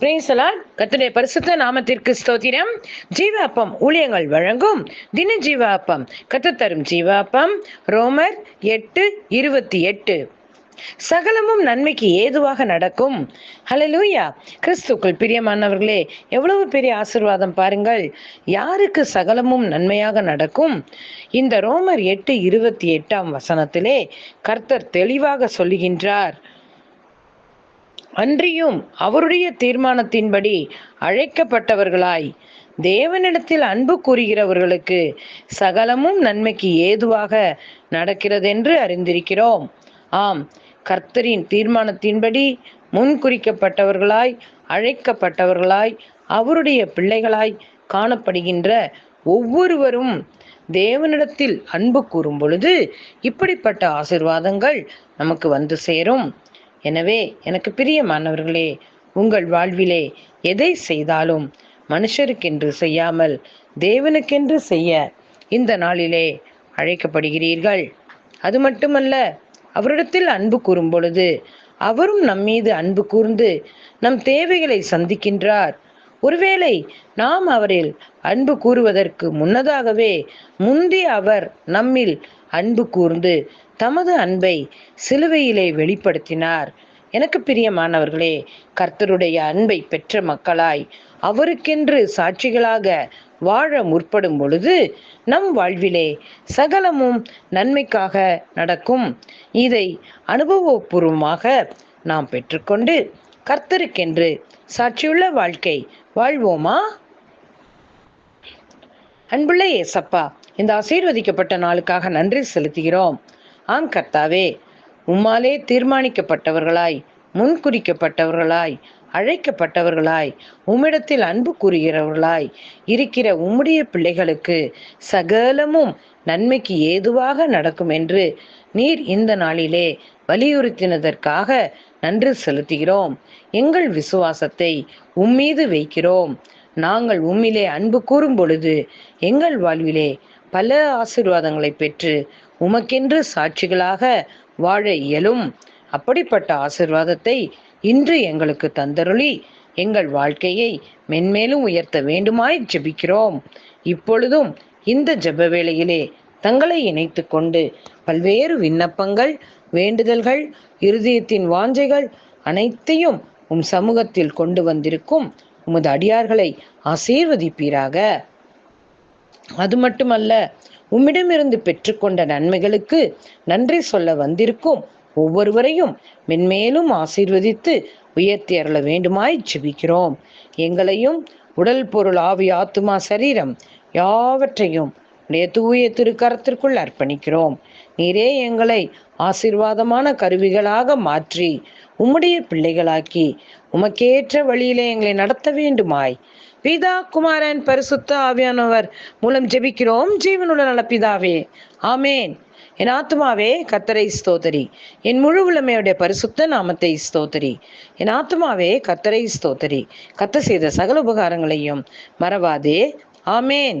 பிரேசலால் கத்துடைய பரிசுத்த நாமத்திற்கு ஸ்தோத்திரம். ஜீவ அப்பம் ஊழியங்கள் வழங்கும் தின ஜீவ அப்பம் கத்து தரும் ஜீவாப்பம். ரோமர் எட்டு இருபத்தி எட்டு. சகலமும் நன்மைக்கு ஏதுவாக நடக்கும். ஹலலூயா கிறிஸ்துக்கள் பிரியமானவர்களே எவ்வளவு பெரிய ஆசிர்வாதம் பாருங்கள். யாருக்கு சகலமும் நன்மையாக நடக்கும்? இந்த ரோமர் எட்டு இருபத்தி எட்டாம் வசனத்திலே கர்த்தர் தெளிவாக சொல்லுகின்றார். அன்றியும் அவருடைய தீர்மானத்தின்படி அழைக்கப்பட்டவர்களாய் தேவனிடத்தில் அன்பு கூறுகிறவர்களுக்கு சகலமும் நன்மைக்கு ஏதுவாக நடக்கிறதென்று அறிந்திருக்கிறோம். ஆம் கர்த்தரின் தீர்மானத்தின்படி முன்குறிக்கப்பட்டவர்களாய் அழைக்கப்பட்டவர்களாய் அவருடைய பிள்ளைகளாய் காணப்படுகின்ற ஒவ்வொருவரும் தேவனிடத்தில் அன்பு கூறும் பொழுது இப்படிப்பட்ட ஆசிர்வாதங்கள் நமக்கு வந்து சேரும். எனவே எனக்கு பிரியமானவர்களே உங்கள் வாழ்விலே எதை செய்தாலும் மனுஷருக்கென்று செய்யாமல் தேவனுக்கென்று செய்ய இந்த நாளிலே அழைக்கப்படுகிறீர்கள். அது மட்டுமல்ல அவரிடத்தில் அன்பு கூறும் பொழுது அவரும் நம்மீது அன்பு கூர்ந்து நம் தேவைகளை சந்திக்கின்றார். ஒருவேளை நாம் அவரில் அன்பு கூறுவதற்கு முன்னதாகவே முந்தி அவர் நம்மில் அன்பு கூர்ந்து தமது அன்பை சிலுவையிலே வெளிப்படுத்தினார். எனக்கு பிரியமானவர்களே கர்த்தருடைய அன்பை பெற்ற மக்களாய் அவருக்கென்று சாட்சிகளாக வாழ முற்படும் பொழுது நம் வாழ்விலே சகலமும் நன்மைக்காக நடக்கும். இதை அனுபவபூர்வமாக நாம் பெற்றுக்கொண்டு கர்த்தருக்கென்று சாட்சியுள்ள வாழ்க்கை வாழ்வோமா? அன்புள்ள ஏசப்பா இந்த ஆசீர்வதிக்கப்பட்ட நாளுக்காக நன்றி செலுத்துகிறோம். ஆம் கர்த்தாவே உம்மாலே தீர்மானிக்கப்பட்டவர்களாய் முன்குறிக்கப்பட்டவர்களாய் அழைக்கப்பட்டவர்களாய் உம்மிடத்தில் அன்பு கூறுகிறவர்களாய் இருக்கிற உம்முடைய பிள்ளைகளுக்கு சகலமும் நன்மைக்கு ஏதுவாக நடக்கும் என்று நீர் இந்த நாளிலே வலியுறுத்தினதற்காக நன்றி செலுத்துகிறோம். எங்கள் விசுவாசத்தை உம்மீது வைக்கிறோம். நாங்கள் உம்மிலே அன்பு கூறும் பொழுது எங்கள் வாழ்விலே பல ஆசிர்வாதங்களை பெற்று உமக்கென்று சாட்சிகளாக வாழ இயலும். அப்படிப்பட்ட ஆசிர்வாதத்தை இன்று எங்களுக்கு தந்தருளி. எங்கள் வாழ்க்கையை மென்மேலும் உயர்த்த வேண்டுமாய் ஜெபிக்கிறோம். இப்பொழுதும் இந்த ஜெப வேளையிலே தங்களை இணைத்து கொண்டு பல்வேறு விண்ணப்பங்கள் வேண்டுதல்கள் இருதயத்தின் வாஞ்சைகள் அனைத்தையும் உம் சமூகத்தில் கொண்டு வந்திருக்கும் உமது அடியார்களை ஆசீர்வதிப்பீராக. அது மட்டுமல்ல உம்மிடமிருந்து பெற்றுக்கொண்ட நன்மைகளுக்கு நன்றி சொல்ல வந்திருக்கும் ஒவ்வொருவரையும் மென்மேலும் ஆசீர்வதித்து உயர்த்தி அருள வேண்டுமாய் ஜெபிக்கிறோம். எங்களையும் உடல் பொருள் ஆவி ஆத்துமா சரீரம் யாவற்றையும் உடைய தூய திருக்கரத்திற்குள் அர்ப்பணிக்கிறோம். நீரே எங்களை ஆசீர்வாதமான கருவிகளாக மாற்றி உம்முடைய பிள்ளைகளாக்கி உமக்கேற்ற வழியிலே எங்களை நடத்த வேண்டுமாய். பிதா குமாரன் பரிசுத்த ஆவியானவர் மூலம் ஜெபிக்கிறோம். ஜீவனுள்ள நலப்பிதாவே ஆமேன். என் ஆத்மாவே கத்தரை ஸ்தோத்தரி. என் முழு உளமையுடைய பரிசுத்த நாமத்தை ஸ்தோத்தரி. என் ஆத்மாவே கத்தரை ஸ்தோத்தரி. கத்த செய்த சகல உபகாரங்களையும் மறவாதே. ஆமேன்.